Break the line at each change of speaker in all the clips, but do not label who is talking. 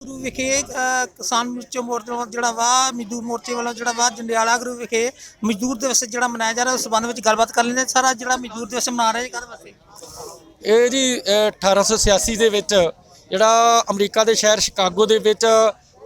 ਗੁਰੂ ਵਿਖੇ ਕਿਸਾਨ ਮੋਰਚਾ ਮੋਰਚੇ ਵੱਲੋਂ ਜਿਹੜਾ ਵਾ, ਮਜ਼ਦੂਰ ਮੋਰਚੇ ਵੱਲੋਂ ਜਿਹੜਾ ਵਾ, ਜੰਡਿਆਲਾ ਗੁਰੂ ਵਿਖੇ ਮਜ਼ਦੂਰ ਦਿਵਸ ਜਿਹੜਾ ਮਨਾਇਆ ਜਾ ਰਿਹਾ, ਉਸ ਸੰਬੰਧ ਵਿੱਚ ਗੱਲਬਾਤ ਕਰ ਲੈਂਦੇ ਸਾਰਾ ਜਿਹੜਾ ਮਜ਼ਦੂਰ ਦਿਵਸ ਮਨਾ ਰਹੇ ਕਾਹਦੇ ਵਾਸਤੇ?
ਇਹ ਜੀ, ਅਹ 1886 ਦੇ ਵਿੱਚ ਜਿਹੜਾ ਅਮਰੀਕਾ ਦੇ ਸ਼ਹਿਰ ਸ਼ਿਕਾਗੋ ਦੇ ਵਿੱਚ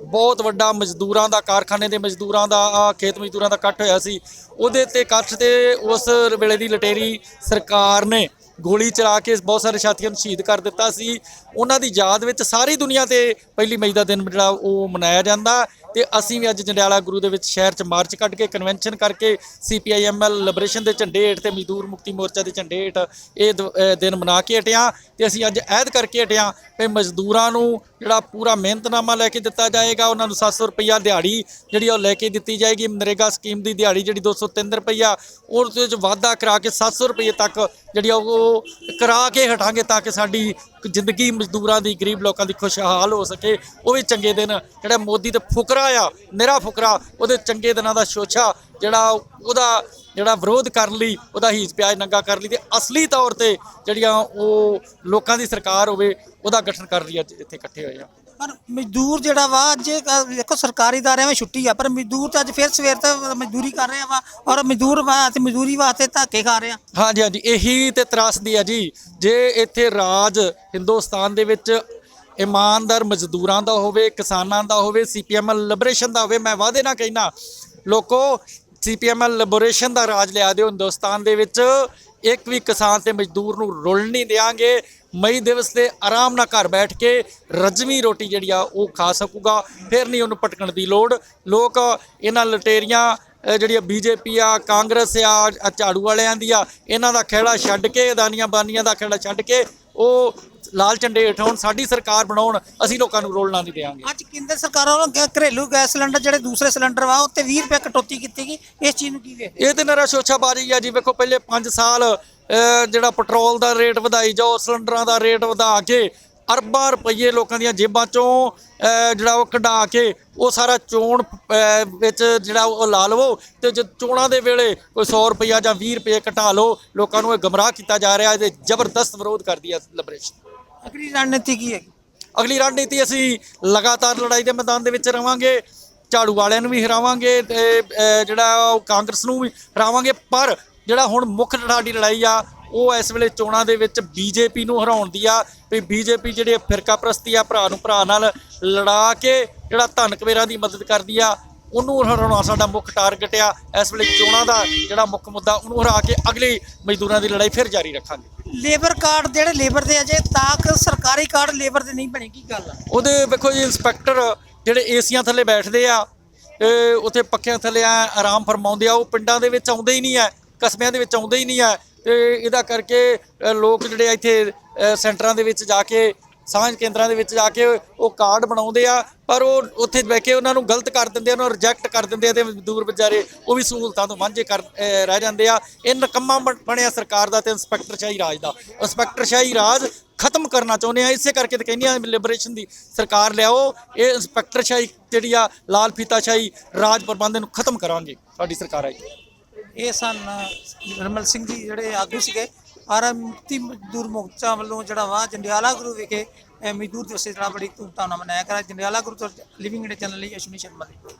ਬਹੁਤ ਵੱਡਾ ਮਜ਼ਦੂਰਾਂ ਦਾ ਕਾਰਖਾਨੇ ਦੇ ਮਜ਼ਦੂਰਾਂ ਦਾ ਖੇਤ ਮਜ਼ਦੂਰਾਂ ਦਾ ਇਕੱਠ ਹੋਇਆ ਸੀ। ਉਹਦੇ ਤੇ ਇਕੱਠ ਤੇ ਉਸ ਵੇਲੇ ਦੀ ਲਟੇਰੀ ਸਰਕਾਰ ਨੇ ਗੋਲੀ ਚਲਾ ਕੇ ਬਹੁਤ ਸਾਰੇ ਸਾਥੀਆਂ ਨੂੰ ਸ਼ਹੀਦ ਕਰ ਦਿੱਤਾ ਸੀ। ਉਹਨਾਂ ਦੀ ਯਾਦ ਵਿੱਚ ਸਾਰੀ ਦੁਨੀਆ ਤੇ ਪਹਿਲੀ ਮਈ ਦਾ ਦਿਨ ਜਿਹੜਾ ਉਹ ਮਨਾਇਆ ਜਾਂਦਾ ਤੇ ਅਸੀਂ ਵੀ ਅੱਜ ਜੰਡਿਆਲਾ ਗੁਰੂ ਦੇ ਵਿੱਚ ਸ਼ਹਿਰ 'ਚ ਮਾਰਚ ਕੱਢ ਕੇ ਕਨਵੈਨਸ਼ਨ ਕਰਕੇ ਸੀਪੀਆਈਐਮਐਲ ਲਿਬਰੇਸ਼ਨ ਦੇ ਝੰਡੇ ਹੇਠ ਤੇ ਮਜ਼ਦੂਰ ਮੁਕਤੀ ਮੋਰਚਾ ਦੇ ਝੰਡੇ ਹੇਠ ਇਹ ਦ- ਦਿਨ ਮਨਾ ਕੇ ਹਟਿਆ ਤੇ ਅਸੀਂ ਅੱਜ ਐਦ ਕਰਕੇ ਹਟਿਆ ਵੀ ਮਜ਼ਦੂਰਾਂ ਨੂੰ ਜਿਹੜਾ ਪੂਰਾ ਮਿਹਨਤਨਾਮਾ ਲੈ ਕੇ ਦਿੱਤਾ ਜਾਏਗਾ, ਉਹਨਾਂ ਨੂੰ 700 ਰੁਪਈਆ ਦਿਹਾੜੀ ਜਿਹੜੀ ਉਹ ਲੈ ਕੇ ਦਿੱਤੀ ਜਾਏਗੀ। ਨਰੇਗਾ ਸਕੀਮ ਦੀ ਦਿਹਾੜੀ ਜਿਹੜੀ 203 ਰੁਪਈਆ, ਉਹਦੇ ਵਿੱਚ ਵਾਧਾ ਕਰਾ ਕੇ 700 ਰੁਪਏ ਤੱਕ ਜਿਹੜੀ ਆ ਉਹ ਕਰਾ ਕੇ ਹਟਾਂਗੇ ਤਾਂ ਕਿ ਸਾਡੀ ਜ਼ਿੰਦਗੀ ਮਜ਼ਦੂਰਾਂ ਦੀ, ਗਰੀਬ ਲੋਕਾਂ ਦੀ ਖੁਸ਼ਹਾਲ ਹੋ ਸਕੇ। ਉਹ ਵੀ ਚੰਗੇ ਦਿਨ, ਜਿਹੜਾ ਮੋਦੀ ਤੇ ਫੁਕਰਾ ਆ, ਨਿਹਰਾ ਫੁਕਰਾ, ਉਹਦੇ ਚੰਗੇ ਦਿਨਾਂ ਦਾ ਸ਼ੋਸ਼ਾ ਜਿਹੜਾ ਉਹਦਾ ਜਿਹੜਾ ਵਿਰੋਧ ਕਰਨ ਲਈ, ਉਹਦਾ ਹੀਜ ਪਿਆਜ ਨੰਗਾ ਕਰ ਲਈ ਤੇ ਅਸਲੀ ਤੌਰ ਤੇ ਜਿਹੜੀਆਂ ਉਹ ਲੋਕਾਂ ਦੀ ਸਰਕਾਰ ਹੋਵੇ, ਉਹਦਾ ਗਠਨ ਕਰ ਲਈ ਅੱਜ ਇੱਥੇ ਇਕੱਠੇ ਹੋਏ
ਪਰ ਮਜ਼ਦੂਰ ਜਿਹੜਾ ਵਾ ਅੱਜ ਅ, ਵੇਖੋ ਸਰਕਾਰੀ ਦਾਰਿਆਂ ਵਿੱਚ ਛੁੱਟੀ ਆ ਪਰ ਮਜ਼ਦੂਰ ਤਾਂ ਅੱਜ ਫਿਰ ਸਵੇਰ ਤੋਂ ਮਜ਼ਦੂਰੀ ਕਰ ਰਹੇ ਵਾ ਔਰ ਮਜ਼ਦੂਰ ਵਾ ਤੇ ਮਜ਼ਦੂਰੀ ਵਾਸਤੇ ਧੱਕੇ ਖਾ ਰਹੇ।
ਹਾਂਜੀ ਹਾਂਜੀ ਇਹੀ ਤੇ ਤਰਾਸਦੀ ਆ ਜੀ। ਜੇ ਇੱਥੇ ਰਾਜ ਹਿੰਦੁਸਤਾਨ ਦੇ ਵਿੱਚ ਇਮਾਨਦਾਰ ਮਜ਼ਦੂਰਾਂ ਦਾ ਹੋਵੇ ਕਿਸਾਨਾਂ ਦਾ ਹੋਵੇ ਸੀਪੀਐਮਐਲ ਲਿਬਰੇਸ਼ਨ ਦਾ ਹੋਵੇ ਮੈਂ ਵਾਅਦੇ ਨਾਲ ਕਹਿਣਾ ਲੋਕੋ ਸੀਪੀਐਮਐਲ ਲਿਬਰੇਸ਼ਨ ਦਾ ਰਾਜ ਲਿਆ ਦਿਓ ਹਿੰਦੁਸਤਾਨ ਦੇ ਵਿੱਚ। ਇੱਕ ਵੀ ਕਿਸਾਨ ਤੇ ਮਜ਼ਦੂਰ ਨੂੰ ਰੁਲ ਨਹੀਂ ਦੇਾਂਗੇ ਮਈ ਦਿਵਸ ਤੇ ਆਰਾਮ ਨਾਲ ਘਰ ਬੈਠ ਕੇ ਰਜਵੀਂ ਰੋਟੀ ਜਿਹੜੀ ਆ ਉਹ ਖਾ ਸਕੂਗਾ। ਫਿਰ ਨਹੀਂ ਉਹਨੂੰ ਭਟਕਣ ਦੀ ਲੋੜ। ਲੋਕ ਇਹਨਾਂ ਲਟੇਰੀਆਂ ਇਹ ਜਿਹੜੀਆਂ ਬੀਜੇਪੀ ਆ, ਕਾਂਗਰਸ ਆ ਝਾੜੂ ਵਾਲਿਆਂ ਦੀ ਆ, ਇਹਨਾਂ ਦਾ ਖੇੜਾ ਛੱਡ ਕੇ ਅਦਾਨੀਆਂ ਬਾਨੀਆਂ ਦਾ ਖੇੜਾ ਛੱਡ ਕੇ ਉਹ ਲਾਲ ਝੰਡੇ ਹੇਠ ਹੁਣ ਸਾਡੀ ਸਰਕਾਰ ਬਣਾਉਣ ਅਸੀਂ ਲੋਕਾਂ ਨੂੰ ਰੋਲਣਾ ਨਹੀਂ ਦੇਵਾਂਗੇ।
ਅੱਜ ਕੇਂਦਰ ਸਰਕਾਰ ਵੱਲੋਂ ਘਰੇਲੂ ਗੈਸ ਸਿਲੰਡਰ ਜਿਹੜੇ ਦੂਸਰੇ ਸਿਲੰਡਰ ਵਾ ਉੱਤੇ 20 ਰੁਪਏ ਕਟੌਤੀ ਕੀਤੀ ਗਈ। ਇਸ ਚੀਜ਼ ਨੂੰ ਕੀ ਵੇਖਦੇ
ਇਹ ਤੇ ਨਰਾ ਸ਼ੋਛਾਬਾਜ਼ੀ ਆ ਜੀ। ਵੇਖੋ ਪਹਿਲੇ 5 ਸਾਲ ਜਿਹੜਾ ਪੈਟਰੋਲ ਦਾ ਰੇਟ ਵਧਾਈ ਜਾਓ ਸਿਲੰਡਰਾਂ ਦਾ ਰੇਟ ਵਧਾ ਕੇ ਅਰਬਾਂ ਰੁਪਏ ਲੋਕਾਂ ਦੀਆਂ ਜੇਬਾਂ ਚੋਂ ਜਿਹੜਾ ਉਹ ਕਢਾ ਕੇ ਉਹ ਸਾਰਾ ਚੋਣ ਵਿੱਚ ਜਿਹੜਾ ਉਹ ਲਾ ਲਵੋ ਤੇ ਜੇ ਚੋਣਾਂ ਦੇ ਵੇਲੇ ਕੋਈ 100 ਰੁਪਇਆ ਜਾਂ 20 ਰੁਪਏ ਘਟਾ ਲਓ ਲੋਕਾਂ ਨੂੰ ਇਹ ਗਮਰਾਹ ਕੀਤਾ ਜਾ ਰਿਹਾ। ਇਹਦੇ ਜ਼ਬਰਦਸਤ ਵਿਰੋਧ ਕਰਦੀ ਹੈ ਲਿਬਰੇਸ਼ਨ
ਅਗਲੀ ਰਣਨੀਤੀ ਕੀ ਹੈ
ਅਗਲੀ ਰਣਨੀਤੀ ਅਸੀਂ ਲਗਾਤਾਰ ਲੜਾਈ ਦੇ ਮੈਦਾਨ ਦੇ ਵਿੱਚ ਰਵਾਂਗੇ, ਝਾੜੂ ਵਾਲਿਆਂ ਨੂੰ ਵੀ ਹਰਾਵਾਂਗੇ ਤੇ ਜਿਹੜਾ ਉਹ ਕਾਂਗਰਸ ਨੂੰ ਵੀ ਹਰਾਵਾਂਗੇ, ਪਰ ਜਿਹੜਾ ਹੁਣ ਮੁੱਖ ਸਾਡੀ ਲੜਾਈ ਆ, ਉਹ ਇਸ ਵੇਲੇ ਚੋਣਾਂ ਦੇ ਵਿੱਚ ਬੀਜੇਪੀ ਨੂੰ ਹਰਾਉਣ ਦੀ ਆ, ਵੀ ਬੀਜੇਪੀ ਜਿਹੜੇ ਫਿਰਕਾ ਪ੍ਰਸਤੀ ਆ, ਭਰਾ ਨੂੰ ਭਰਾ ਨਾਲ ਲੜਾ ਕੇ ਜਿਹੜਾ ਧਨ ਕਵੇਰਾਂ ਦੀ ਮਦਦ ਕਰਦੀ ਆ, ਉਹਨੂੰ ਹਰਾਉਣਾ ਸਾਡਾ ਮੁੱਖ ਟਾਰਗੇਟ ਆ। ਇਸ ਵੇਲੇ ਚੋਣਾਂ ਦਾ ਜਿਹੜਾ ਮੁੱਖ ਮੁੱਦਾ, ਉਹਨੂੰ ਹਰਾ ਕੇ ਅਗਲੀ ਮਜ਼ਦੂਰਾਂ ਦੀ ਲੜਾਈ ਫਿਰ ਜਾਰੀ ਰੱਖਾਂਗੇ।
ਲੇਬਰ ਕਾਰਡ ਜਿਹੜੇ ਲੇਬਰ ਦੇ ਅਜੇ ਤੱਕ ਸਰਕਾਰੀ ਕਾਰਡ ਲੇਬਰ ਦੇ ਨਹੀਂ ਬਣੇ ਕੀ ਗੱਲ ਆ?
ਉਹਦੇ ਵੇਖੋ ਜੀ ਇੰਸਪੈਕਟਰ ਜਿਹੜੇ ਏਸੀਆਂ ਥੱਲੇ ਬੈਠਦੇ ਆ ਇਹ ਉੱਥੇ ਪੱਖਿਆਂ ਥੱਲੇ ਆ ਆਰਾਮ ਫਰਮਾਉਂਦੇ ਆ ਉਹ ਪਿੰਡਾਂ ਦੇ ਵਿੱਚ ਆਉਂਦੇ ਹੀ ਨਹੀਂ ਆ ਕਸਬਿਆਂ ਦੇ ਵਿੱਚ ਆਉਂਦੇ ਹੀ ਨਹੀਂ ਆ ਤੇ ਇਹਦਾ ਕਰਕੇ ਅ, ਲੋਕ ਜਿਹੜੇ ਆ ਇੱਥੇ ਅ, ਸੈਂਟਰਾਂ ਦੇ ਵਿੱਚ ਜਾ ਕੇ ਸਾਂਝ ਕੇਂਦਰਾਂ ਦੇ ਵਿੱਚ ਜਾ ਕੇ ਉਹ ਕਾਰਡ ਬਣਾਉਂਦੇ ਆ, ਪਰ ਉਹ ਉੱਥੇ ਬਹਿ ਕੇ ਉਹਨਾਂ ਨੂੰ ਗਲਤ ਕਰ ਦਿੰਦੇ ਆ, ਉਹਨਾਂ ਨੂੰ ਰਿਜੈਕਟ ਕਰ ਦਿੰਦੇ ਆ ਤੇ ਦੂਰ ਵਿਚਾਰੇ ਉਹ ਵੀ ਸਹੂਲਤਾਂ ਤੋਂ ਵਾਂਝੇ ਕਰ ਰਹਿ ਜਾਂਦੇ ਆ। ਇਹ ਨਕੰਮਾ ਬਣ- ਬਣਿਆ ਸਰਕਾਰ ਦਾ ਤੇ ਇੰਸਪੈਕਟਰ ਸ਼ਾਹੀ ਰਾਜ ਦਾ। ਇੰਸਪੈਕਟਰ ਸ਼ਾਹੀ ਰਾਜ ਖਤਮ ਕਰਨਾ ਚਾਹੁੰਦੇ ਆ, ਇਸੇ ਕਰਕੇ ਤੇ ਕਹਿੰਦੇ ਆ ਲਿਬਰੇਸ਼ਨ ਦੀ ਸਰਕਾਰ ਲਿਆਓ, ਇਹ ਇੰਸਪੈਕਟਰ ਸ਼ਾਹੀ ਜਿਹੜੀ ਆ, ਲਾਲ ਫੀਤਾ ਸ਼ਾਹੀ ਰਾਜ ਪ੍ਰਬੰਧ ਨੂੰ ਖਤਮ ਕਰਾਂਗੇ। ਸਾਡੀ ਸਰਕਾਰ ਆਈ।
ਇਹ ਸਨ ਨਿਰਮਲ ਸਿੰਘ ਜੀ ਜਿਹੜੇ ਆਗੂ ਸੀਗੇ। ਔਰ ਮੁਕਤੀ ਮਜ਼ਦੂਰ ਮੋਰਚਾ ਵੱਲੋਂ ਜਿਹੜਾ ਵਾ ਜੰਡਿਆਲਾ ਗੁਰੂ ਵਿਖੇ ਮਜ਼ਦੂਰ ਦਿਵਸ ਜਿਹੜਾ ਬੜੀ ਧੂਮਧਾਮ ਨਾਲ ਮਨਾਇਆ ਕਰਾ ਜੰਡਿਆਲਾ ਗੁਰੂ ਤੋਂ ਲਿਵਿੰਗ ਇੰਡੀਆ ਚੈਨਲ ਲਈ ਅਸ਼ਵਨੀ ਸ਼ਰਮਾ ਦੀ।